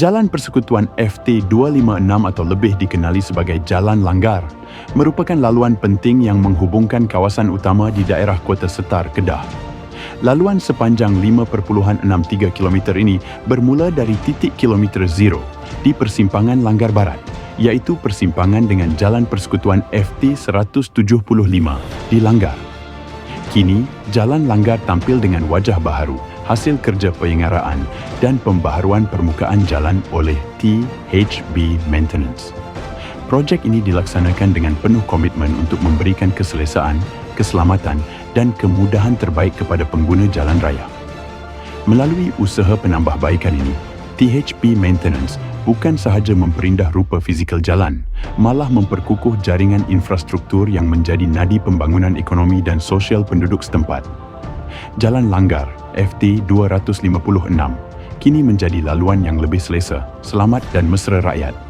Jalan Persekutuan FT256 atau lebih dikenali sebagai Jalan Langgar merupakan laluan penting yang menghubungkan kawasan utama di daerah Kota Setar, Kedah. Laluan sepanjang 5.63 km ini bermula dari titik kilometer zero di persimpangan Langgar Barat, iaitu persimpangan dengan Jalan Persekutuan FT175 di Langgar. Kini, Jalan Langgar tampil dengan wajah baharu hasil kerja penyengaraan dan pembaharuan permukaan jalan oleh THB Maintenance. Projek ini dilaksanakan dengan penuh komitmen untuk memberikan keselesaan, keselamatan dan kemudahan terbaik kepada pengguna jalan raya. Melalui usaha penambahbaikan ini, THB Maintenance bukan sahaja memperindah rupa fizikal jalan, malah memperkukuh jaringan infrastruktur yang menjadi nadi pembangunan ekonomi dan sosial penduduk setempat. Jalan Langgar FT 256 kini menjadi laluan yang lebih selesa, selamat dan mesra rakyat.